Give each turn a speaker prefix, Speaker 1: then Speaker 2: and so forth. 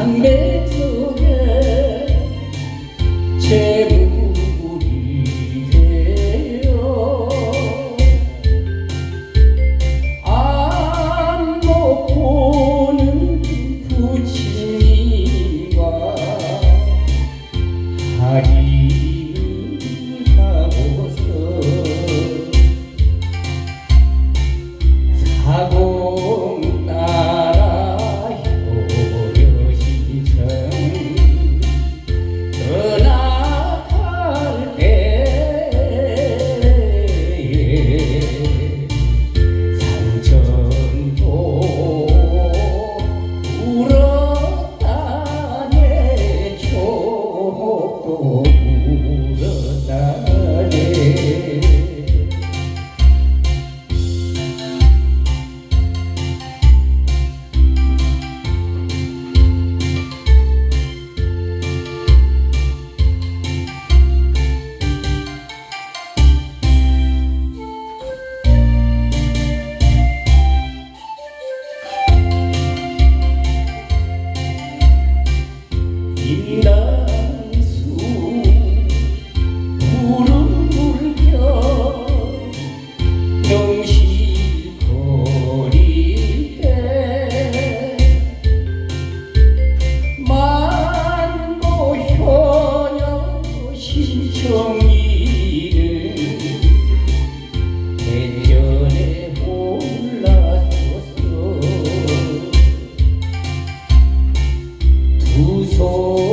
Speaker 1: 한배 주여 你的 Oh.